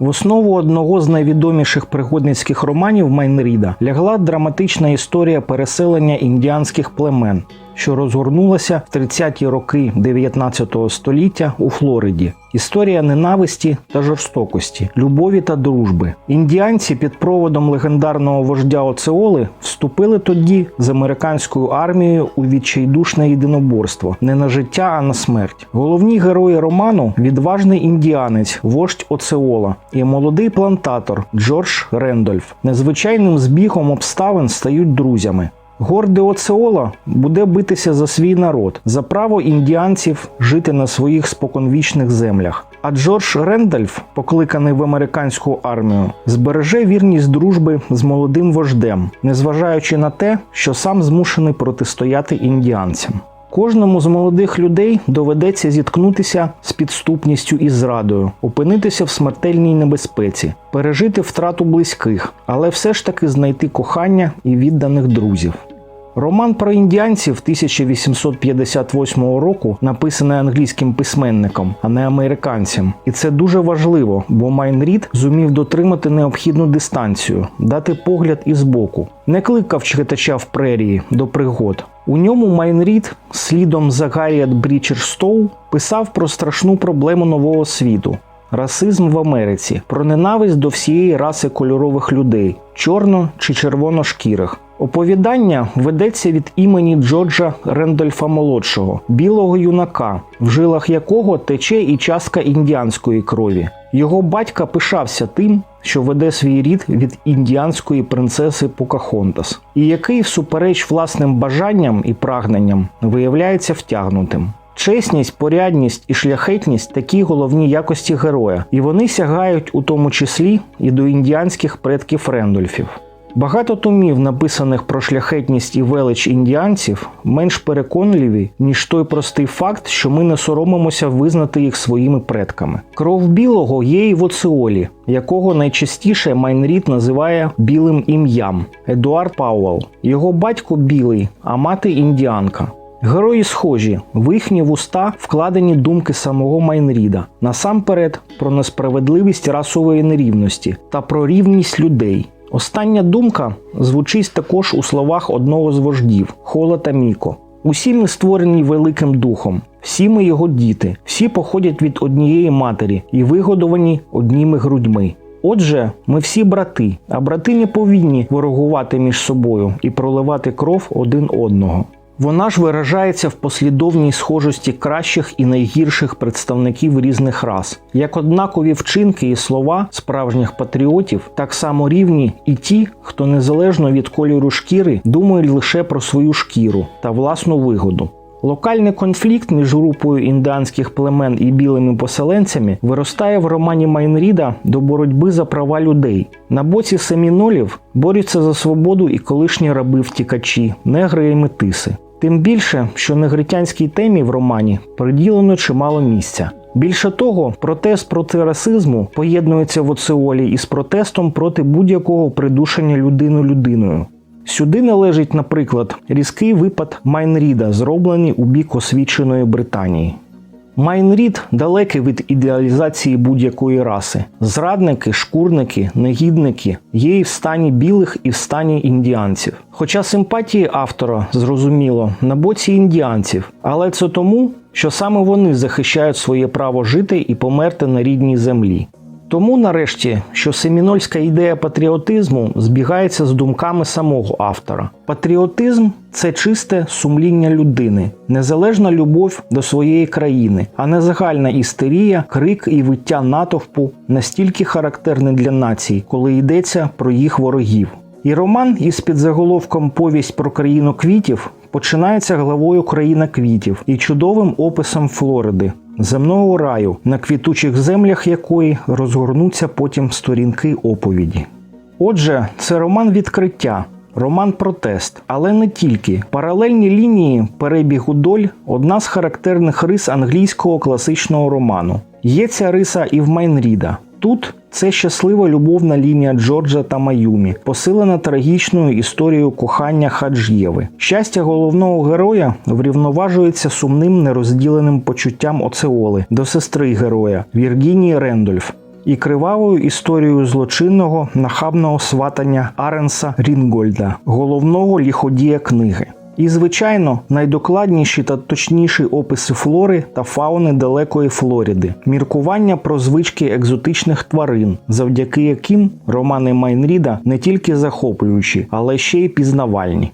В основу одного з найвідоміших пригодницьких романів Майнріда лягла драматична історія переселення індіанських племен, що розгорнулася в 30-ті роки 19 століття у Флориді. Історія ненависті та жорстокості, любові та дружби. Індіанці під проводом легендарного вождя Оцеоли вступили тоді з американською армією у відчайдушне єдиноборство не на життя, а на смерть. Головні герої роману відважний індіанець, вождь Оцеола і молодий плантатор Джордж Рендольф. Незвичайним збігом обставин стають друзями. Горде Оцеола буде битися за свій народ, за право індіанців жити на своїх споконвічних землях. А Джордж Рендольф, покликаний в американську армію, збереже вірність дружби з молодим вождем, незважаючи на те, що сам змушений протистояти індіанцям. Кожному з молодих людей доведеться зіткнутися з підступністю і зрадою, опинитися в смертельній небезпеці, пережити втрату близьких, але все ж таки знайти кохання і відданих друзів. Роман про індіанців 1858 року написаний англійським письменником, а не американцем. І це дуже важливо, бо Майн Рід зумів дотримати необхідну дистанцію, дати погляд із боку. Не кликав читача в прерії до пригод. У ньому Майн Рід, слідом за Гарріет Брічерстоу, писав про страшну проблему нового світу. Расизм в Америці, про ненависть до всієї раси кольорових людей, чорно чи червоношкірих. Оповідання ведеться від імені Джорджа Рендольфа молодшого, білого юнака, в жилах якого тече і частка індіанської крові. Його батька пишався тим, що веде свій рід від індіанської принцеси Покахонтас, і який, всупереч власним бажанням і прагненням, виявляється втягнутим. Чесність, порядність і шляхетність такі головні якості героя, і вони сягають у тому числі і до індіанських предків Рендольфів. Багато томів, написаних про шляхетність і велич індіанців, менш переконливі, ніж той простий факт, що ми не соромимося визнати їх своїми предками. Кров білого є і в оцеолі, якого найчастіше Майнрід називає білим ім'ям Едуард Пауел. Його батько білий, а мати індіанка. Герої схожі, в їхні вуста вкладені думки самого Майнріда, насамперед про несправедливість расової нерівності та про рівність людей. Остання думка звучить також у словах одного з вождів Хола та Міко. Усі ми створені великим духом, всі ми його діти, всі походять від однієї матері і вигодовані одніми грудьми. Отже, ми всі брати, а брати не повинні ворогувати між собою і проливати кров один одного. Вона ж виражається в послідовній схожості кращих і найгірших представників різних рас. Як однакові вчинки і слова справжніх патріотів, так само рівні і ті, хто незалежно від кольору шкіри думають лише про свою шкіру та власну вигоду. Локальний конфлікт між групою індіанських племен і білими поселенцями виростає в романі Майнріда до боротьби за права людей. На боці семінолів борються за свободу і колишні раби втікачі, негри і метиси. Тим більше, що негритянській темі в романі приділено чимало місця. Більше того, протест проти расизму поєднується в оцеолі із протестом проти будь-якого придушення людину людиною. Сюди належить, наприклад, різкий випад Майнріда, зроблений у бік освіченої Британії. Майнрід далекий від ідеалізації будь-якої раси. Зрадники, шкурники, негідники є і в стані білих, і в стані індіанців. Хоча симпатії автора, зрозуміло, на боці індіанців, але це тому, що саме вони захищають своє право жити і померти на рідній землі. Тому, нарешті, що семінольська ідея патріотизму збігається з думками самого автора. Патріотизм це чисте сумління людини, незалежна любов до своєї країни, а не загальна істерія, крик і виття натовпу настільки характерний для націй, коли йдеться про їх ворогів. І роман із підзаголовком Повість про країну квітів починається главою Країна квітів і чудовим описом Флориди, земного раю, на квітучих землях якої розгорнуться потім сторінки оповіді. Отже, це роман відкриття. Роман протест, але не тільки паралельні лінії перебігу доль одна з характерних рис англійського класичного роману. Є ця риса і в Майнріда. Тут це щаслива любовна лінія Джорджа та Маюмі, посилена трагічною історією кохання Хаджєви. Щастя головного героя врівноважується сумним нерозділеним почуттям Оцеоли до сестри героя Віргінії Рендольф. і кривавою історією злочинного нахабного сватання Аренса Рінгольда, головного ліходія книги. І, звичайно, найдокладніші та точніші описи флори та фауни далекої Флоріди, міркування про звички екзотичних тварин, завдяки яким романи Майнріда не тільки захоплюючі, але ще й пізнавальні.